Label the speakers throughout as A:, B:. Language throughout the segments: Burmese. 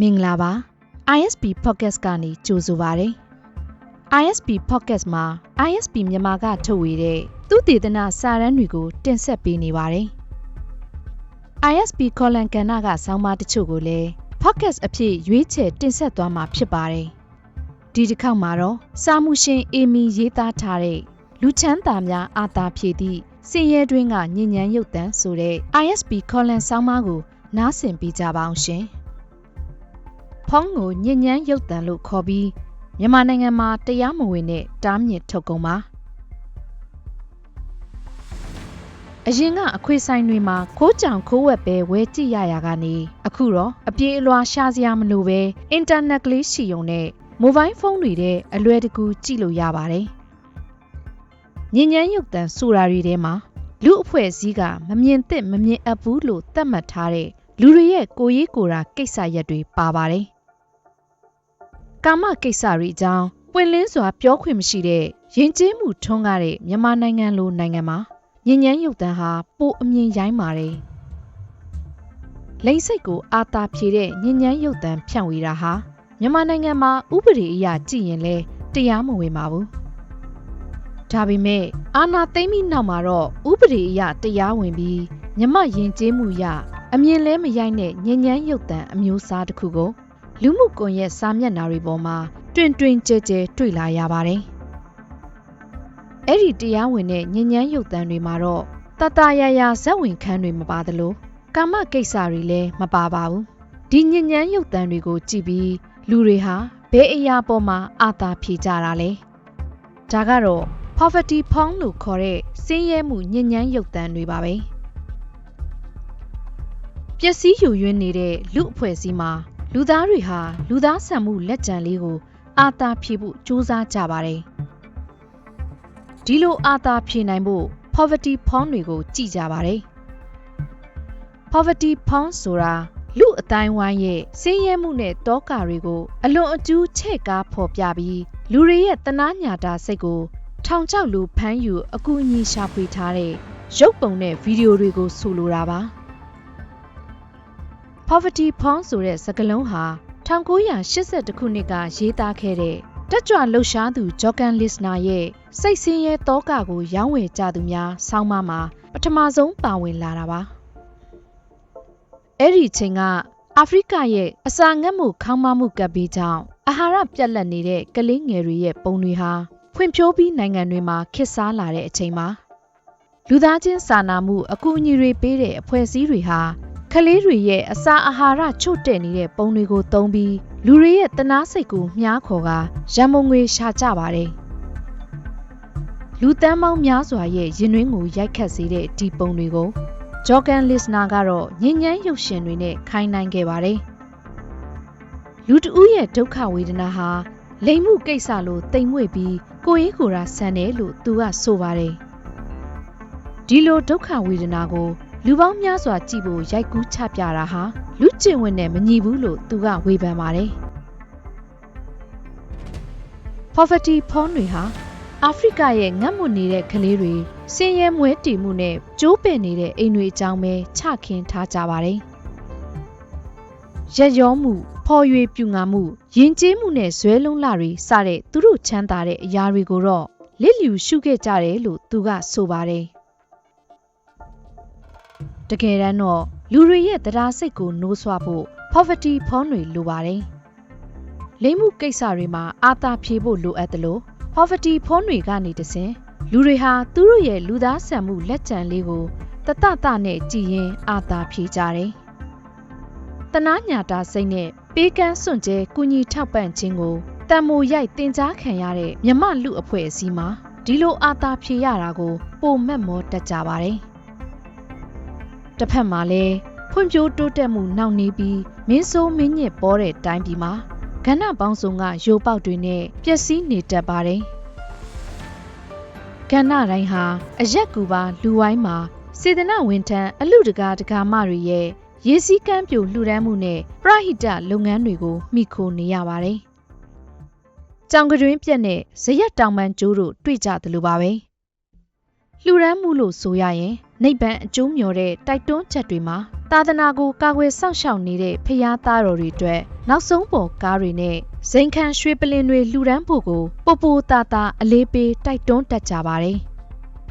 A: မင်္ဂလာပါ ISP Podcast ကနေကြိုဆိုပါရစေ ISP Podcast မှာ ISP မြန်မာကထုတ်ဝေတဲ့သူတည်တနာစာရန်တွေကို တင်ဆက်ပေးနေပါတယ် ISP ခေါ်လန်ကဏ္ဍကဆောင်းပါးတချို့ကိုလည်း Podcast အဖြစ်ရွေးချယ်တင်ဆက်သွားမှာဖြစ်ပါတယ်ဒီတစ်ခေါက်မှာတော့စာမှုရှင်အေမီရေးသားထားတဲ့လူချမ်းသာများအာသာဖြည့်သည့်စင်ရဲတွင်းကညဉ့်ဉန်းရုပ်တံဆိုတဲ့ ISP ခေါ်လန်ဆောင်းပါးကိုနားဆင်ပေးကြပါအောင်ရှင်။ ဖုံးကိုညဉ့်ဉန်းရုပ်တံလို့ခေါ်ပြီးမြန်မာနိုင်ငံမှာတရားမဝင်တဲ့တားမြစ်ထုတ်ကုန်ပါ။အရင်ကအခွေဆိုင်တွေမှာခိုးကြောင်ခိုးဝက်ပဲဝဲကြည့်ရရာကနေအခုတော့အပြေးအလွှာရှာစရာမလိုပဲအင်တာနက်ကလေးရှိုံနဲ့မိုဘိုင်းဖုန်းတွေထဲအလွယ်တကူကြည့်လို့ရပါတယ်။ညဉ့်ဉန်းရုပ်တံဆိုတာတွေထဲမှာလူအဖွဲ့အစည်းကမမြင်သင့်မမြင်အပ်ဘူးလို့သတ်မှတ်ထားတဲ့လူတွေရဲ့ကိုရေးကိုရာကိစ္စရက်တွေပါပါတယ်။ ကာမကိစ္စတွေအကြောင်းပွင့်လင်းစွာပြောခွင့်မရှိတဲ့ယဉ်ကျေးမှုထွန်းကားတဲ့မြန်မာနိုင်ငံလိုနိုင်ငံမှာညဉ့်ဉန်းရုပ်တံဟာပိုအမြင်ရိုင်းပါတယ်။လိမ့်စိတ်ကိုအာသာဖြေတဲ့ညဉ့်ဉန်းရုပ်တံဖြန့်ဝေတာဟာမြန်မာနိုင်ငံမှာဥပဒေအရကြည့်ရင်လဲတရားမဝင်ပါဘူး။ဒါပေမဲ့အာနာသိမ့်ပြီးနောက်မှာတော့ဥပဒေအရတရားဝင်ပြီးမြမယဉ်ကျေးမှုအရအမြင်လဲမရိုက်တဲ့ညဉ့်ဉန်းရုပ်တံအမျိုးအစားတစ်ခုကို လူမှုကွန်ရက်စာမျက်နှာတွေပေါ်မှာတွင်တွင်ကြဲကြဲတွေ့လာရပါတယ်။အဲ့ဒီတရားဝင်တဲ့ညဉ့်ဉန်းရုပ်တံတွေမှာတော့တတရရဇက်ဝင်ခန်းတွေမပါသလိုကာမကိစ္စတွေလည်းမပါပါဘူး။ဒီညဉ့်ဉန်းရုပ်တံတွေကိုကြည့်ပြီးလူတွေဟာဘယ်အရာပေါ်မှာအာသာဖြေကြတာလဲ။ဒါကတော့ poverty porn လို့ခေါ်တဲ့စင်းရဲမှုညဉ့်ဉန်းရုပ်တံတွေပါပဲပျက်စီးယူရင်းနေတဲ့လူအဖွဲ့အစည်းမှာ လူသားတွေဟာလူသားဆန်မှုလက်ကျန်လေးကို အာသာဖြည့်ဖို့စူးစမ်းကြပါတယ်ဒီလိုအာသာဖြည့်နိုင်ဖို့ poverty porn တွေကိုကြည့်ကြပါတယ် poverty porn ဆိုတာလူအတိုင်းဝိုင်းရဲ့ဆင်းရဲမှုနဲ့တောကတွေကို အလွန်အကျူးချဲ့ကားဖော်ပြပြီးလူတွေရဲ့တနာညာတာစိတ်ကို ထောင်ချောက်လိုဖမ်းယူအကူအညီရှာဖွေထားတဲ့ရုပ်ပုံနဲ့ဗီဒီယိုတွေကိုဆိုလိုတာပါ poverty porn ဆိုတဲ့စကားလုံးဟာ1982ခုနှစ်ကရေးသားခဲ့တဲ့တက်ကြွလှုပ်ရှားသူဂျော်ကန်လစ်နာရဲ့စိတ်ဆင်းရဲတောကကိုရောင်းဝယ်ကြသူများဆောင်းပါးမှာပထမဆုံးပါဝင်လာတာပါအဲ့ဒီချိန်ကအာဖရိကရဲ့အစာငတ်မှုခေါင်းမမှုကပ်ပြီးကြောင်းအာဟာရပြတ်လတ်နေတဲ့ကလေးငယ်တွေရဲ့ပုံတွေဟာဖွံ့ဖြိုးပြီးနိုင်ငံတွေမှာခေတ်စားလာတဲ့အချိန်မှာလူသားချင်းစာနာမှုအကူအညီတွေပေးတဲ့အဖွဲ့အစည်းတွေဟာ ကလေးတွေရဲ့အစာအာဟာရချို့တဲ့နေတဲ့ပုံတွေကိုသုံးပြီးလူတွေရဲ့တနာစိတ်ကိုမြားခေါ်ကရံမုံငွေရှာကြပါတယ်လူတန်းပေါင်းများစွာရဲ့ရင်တွင်းကိုရိုက်ခတ်စေတဲ့ဒီပုံတွေကိုဂျော်ကန်လစ်နာကတော့ညဉ့်ညမ်းရုပ်ရှင်တွေနဲ့ခိုင်းနိုင်ခဲ့ပါတယ်လူတဦးရဲ့ဒုက္ခဝေဒနာဟာလိမ်မှုကိစ္စလိုတိမ်မွေ့ပြီးကိုရေးကိုယ်ရာဆန်တယ်လို့သူကဆိုပါတယ်ဒီလိုဒုက္ခဝေဒနာကို လူပေါင်းများစွာကြည့်ဖို့ရိုက်ကူးချပြတာဟာလူကျင့်ဝင်နဲ့မညီဘူးလို့သူကဝေဖန်ပါတယ် poverty porn တွေဟာအာဖရိကရဲ့ငတ်မွနေတဲ့ကလေးတွေဆင်းရဲမွဲတည်မှုနဲ့ကျိုးပယ်နေတဲ့အိမ်တွေအကြောင်းပဲချခင်းထားကြပါတယ်ရက်ရောမှုဖော်ရွေပြူငါမှုယဉ်ကျေးမှုနဲ့ဇွဲလုံးလာတွေစတဲ့သူတို့ချမ်းသာတဲ့အရာတွေကိုတော့လစ်လျူရှုခဲ့ကြတယ်လို့သူကဆိုပါတယ်တ ကယ်တမ်းတော့လူတွေရဲ့တရားစိတ်ကိုနှိုးဆွဖို့ poverty ဖုံးတွေလိုပါတယ်လိမ့်မှုကိစ္စတွေမှာအာသာဖြေဖို့လိုအပ်တယ်လို့ poverty ဖုံးတွေကနေတဆင်လူတွေဟာသူတို့ရဲ့လူသားဆန်မှုလက်ကျန်လေးကိုတတတနဲ့ကြည်ရင်အာသာဖြေကြတယ်တနာညာတာစိတ်နဲ့ပေးကမ်းစွန့်ကြဲကုညီထောက်ပံ့ခြင်းကိုတံမိုရိုက်တင် जा ခံရတဲ့မြမလူအဖွဲ့အစည်းမှာဒီလိုအာသာဖြေရတာကို ပုံမက်မောတက်ကြပါတယ်။ တစ်ဖက်မှာလည်းဖွံ့ဖြိုးတိုးတက်မှုနောက်နေပြီးမင်းဆိုးမင်းညစ်ပေါ်တဲ့တိုင်းပြည်မှာကဏ္ဍပေါင်းစုံကရိုပေါက်တွေနဲ့ပျက်စီးနေတတ်ပါတယ်။ကဏ္ဍတိုင်းဟာအရက်ကူပါလူဝိုင်းမှာစေတနာဝန်ထမ်းအလူတကာတကာမတွေရဲ့ရေစည်းကမ်းပြိုလှူဒန်းမှုနဲ့ပရဟိတလုပ်ငန်းတွေကိုမိခိုနေရပါတယ်။ကြောင်ကတွင်ပြက်နဲ့ဇရက်တောင်ပန်းကျိုးတို့တွေ့ကြသလိုပါပဲ။လှူဒန်းမှုလို့ဆိုရရင် နိဗ္ဗာန်အကျိုးမျှော်တဲ့တိုက်တွန်းချက်တွေမှာသာသနာကိုကာကွယ်စောင့်ရှောက်နေတဲ့ဖျားသားတော်တွေအတွက်နောက်ဆုံးပေါ်ကားတွေနဲ့ဇိမ်ခံရွှေပလင်တွေလှူဒန်းဖို့ကိုပိုပိုတာတာအလေးပေးတိုက်တွန်းတတ်ကြပါတယ်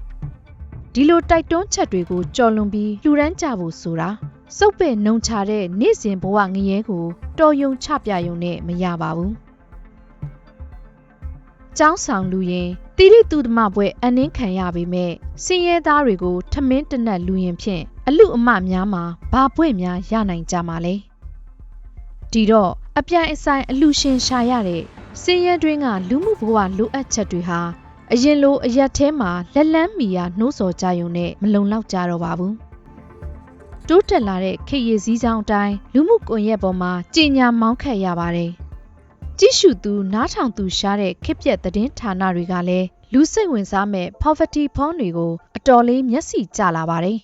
A: ။ဒီလိုတိုက်တွန်းချက်တွေကိုကြော်လွန်ပြီးလှူဒန်းကြဖို့ဆိုတာစုပ်ပဲ့နှုံချတဲ့နေ့စဉ်ဘဝငရဲကိုတော်ယုံချပြယုံနဲ့မရပါဘူး။ ကျောင်းဆောင်လူရင်တိရိတုဒ္ဓမပွဲအနှင်းခံရပေမဲ့စင်ရဲသားတွေကိုထမင်းတနက်လူရင်ဖြင့်အလူအမများမှာဘာပွဲများရနိုင်ကြမှာလဲဒီတော့အပြိုင်အဆိုင်အလူရှင်ရှာရတဲ့စင်ရဲတွင်းကလူမှုဘဝလိုအပ်ချက်တွေဟာအရင်လိုအရက်ထဲမှာလက်လန်းမီယာနှိုးဆော်ကြယုံနဲ့မလုံလောက်ကြတော့ပါဘူးတိုးတက်လာတဲ့ခေတ်ရည်စည်းကြောင်းအတိုင်းလူမှုကွန်ရက်ပေါ်မှာကြင်ညာမောင်းခတ်ရပါတယ် ကြည့်ရှုသူနားထောင်သူရှားတဲ့ခစ်ပြက်သတင်းဌာနတွေကလည်းလူစိတ်ဝင်စားမဲ့ poverty ဖုန်းတွေကိုအတော်လေးမျက်စိကျလာပါတယ်။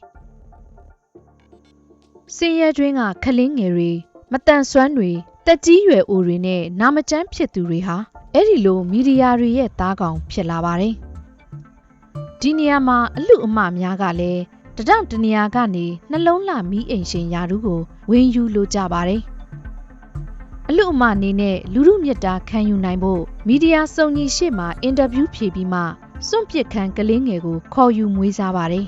A: စင်ရဲတွင်းကခလင်းငယ်တွေမတန်ဆွမ်းတွေတက်ကြီးရွယ်အိုတွေနဲ့နာမကျန်းဖြစ်သူတွေဟာအဲ့ဒီလိုမီဒီယာတွေရဲ့သားကောင်ဖြစ်လာပါတယ်။ဒီနေရာမှာအလူအမများကလည်းတတောင့်တနေရာကနေနှလုံးလှမီးအိမ်ရှင်ယာရုကိုဝင်ယူလိုကြပါတယ်။ အလူအမအနေနဲ့လူမှုမြတ်တာခံယူနိုင်ဖို့မီဒီယာစုံညီရှေ့မှာအင်တာဗျူးဖြေပြီးမှစွန့်ပစ်ခံကလေးငယ်ကိုခေါ်ယူမွေးစားပါတယ်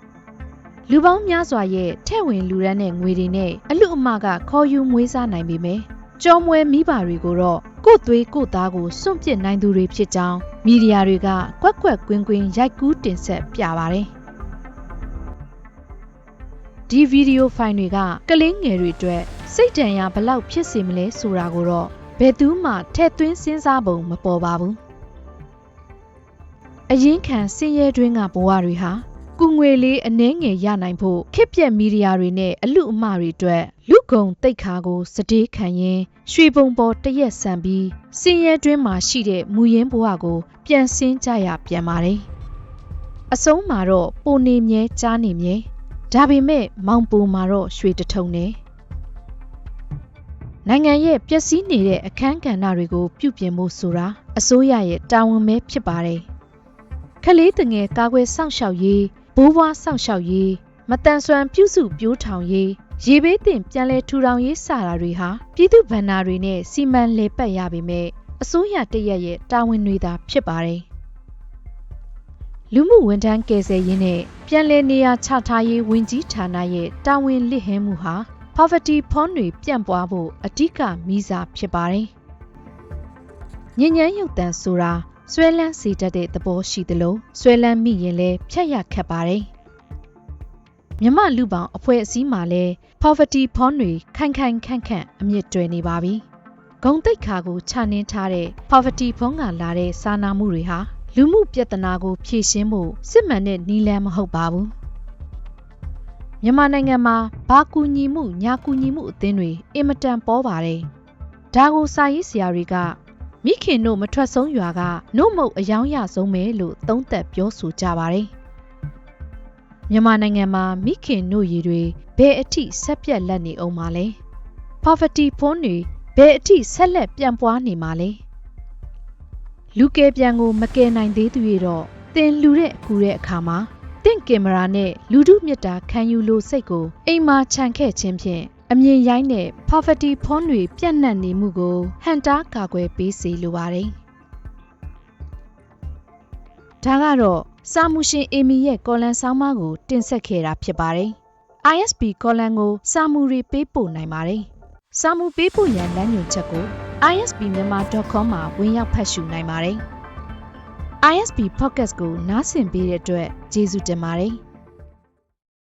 A: ။လူပေါင်းများစွာရဲ့ထဲ့ဝင်လူရန်တဲ့ငွေတွေနဲ့အလူအမကခေါ်ယူမွေးစားနိုင်ပေမယ့်ကြောမွဲမိဘတွေကိုတော့ကို့သွေးကို့သားကိုစွန့်ပစ်နိုင်သူတွေဖြစ်ကြောင်းမီဒီယာတွေကကွက်ကွက်ကွင်းကွင်းရိုက်ကူးတင်ဆက်ပြပါတယ်။ဒီဗီဒီယိုဖိုင်တွေကကလင်းငယ်တွေအတွက် စိတ်တန်ရာဘလောက်ဖြစ်စေမလဲဆိုတာကိုတော့ဘယ်သူမှထဲ့သွင်းစဉ်းစားပုံမပေါ်ပါဘူးအရင်ခံစင်ရဲတွင်းကဘဝတွေဟာကုငွေလေးအနှဲငယ်ရနိုင်ဖို့ခစ်ပြက်မီဒီယာတွေနဲ့အလူအမတွေအတွက်လူကုံတိတ်ခါကိုစတေးခံရင်ရွှေပုံပေါ်တရက်ဆန်ပြီးစင်ရဲတွင်းမှာရှိတဲ့မူရင်းဘဝကို ပြန်ဆင်းကြရပြန်ပါတယ်အဆုံးမှာတော့ပိုနေမြဲကြားနေမြဲဒါပေမဲ့မောင်ပူမှာတော့ရွှေတထုံနဲ့ နိုင်ငံရဲ့ပျက်စီးနေတဲ့အခန်းကဏ္ဍတွေကိုပြုပြင်ဖို့ဆိုတာအစိုးရရဲ့တာဝန်ပဲဖြစ်ပါတယ်။ခလေးတငယ်ကာကွယ်စောင့်ရှောက်ရေးဘိုးဘွားစောင့်ရှောက်ရေးမတန်ဆွမ်းပြုစုပြိုးထောင်ရေးရေဘေးတင်ပြန်လဲထူထောင်ရေးစတာတွေဟာပြည်သူ့ဗန္နာတွေနဲ့စီမံလေပတ်ရပေမဲ့အစိုးရတရက်ရဲ့တာဝန်တွေသာဖြစ်ပါတယ်။လူမှုဝန်ထမ်းကယ်ဆယ်ရေးနဲ့ပြန်လည်နေရာချထားရေးဝန်ကြီးဌာနရဲ့တာဝန်လစ်ဟဲမှုဟာ poverty ဖုန်းတွေပြန့်ပွားဖို့အဓိကမိစားဖြစ်ပါတယ်။ညဉ့်ညမ်းရုပ်တံဆိုတာဆွဲလန်းစေတတ်တဲ့သဘောရှိသလိုဆွဲလန်းမိရင်လည်းဖြတ်ရခက်ပါတယ်။မြမလူပောင်အဖွဲ့အစည်းမှာလည်း poverty ဖုန်းတွေခိုင်ခိုင်ခန့်ခန့်အမြင့်တွယ်နေပါပြီ။ဂုံတိတ်ခါကိုခြာနှင်းထားတဲ့ poverty ဖုန်းကလာတဲ့စာနာမှုတွေဟာလူမှုပြဿနာကိုဖြေရှင်းဖို့စစ်မှန်တဲ့နည်းလမ်းမဟုတ်ပါဘူး။ မြန်မာနိုင်ငံမှာဘာကူညီမှုညာကူညီမှုအသင်းတွေအင်မတန်ပေါ်ပါတယ်။ဒါကိုစာရေးဆရာတွေကမိခင်တို့မထွက်ဆုံးရွာကနှုတ်မုတ်အယောင်ရဆုံးပဲလို့သုံးသပ်ပြောဆိုကြပါတယ်။မြန်မာနိုင်ငံမှာမိခင်တို့ရည်တွေဘယ်အထိဆက်ပြက်လက်နေအောင်ပါလဲ။ poverty ဖုန်းတွေဘယ်အထိဆက်လက်ပြန့်ပွားနေမှာလဲ။လူကယ်ပြန်ကိုမကယ်နိုင်သေးသူတွေတော့တင်လူတဲ့အကူတဲ့အခါမှာ တင့်ကင်မရာနဲ့လူထုမြတ်တာခံယူလို့စိတ်ကိုအိမ်မှာခြံခဲ့ခြင်းဖြင့်အမြင်ရိုင်းတဲ့ poverty ဖုန်းတွေပြန့်နှံ့နေမှုကိုဟန်တာကာကွယ်ပေးစေလိုပါတယ်။ဒါကတော့စာမှုရှင်အေမီရဲ့ကော်လန်ဆောင်းပါးကို တင်ဆက်ခဲ့တာဖြစ်ပါတယ်။ ISP ကော်လန်ကိုစာမှုတွေပေးပို့နိုင်ပါတယ်။စာမှုပေးပို့ရန်လမ်းညွှန်ချက်ကို isbmyanmar.com မှာဝင်ရောက်ဖတ်ရှုနိုင်ပါတယ်။ ISB Podcast ကိုနားဆင်ပေးတဲ့အတွက်ကျေးဇူးတင်ပါတယ်။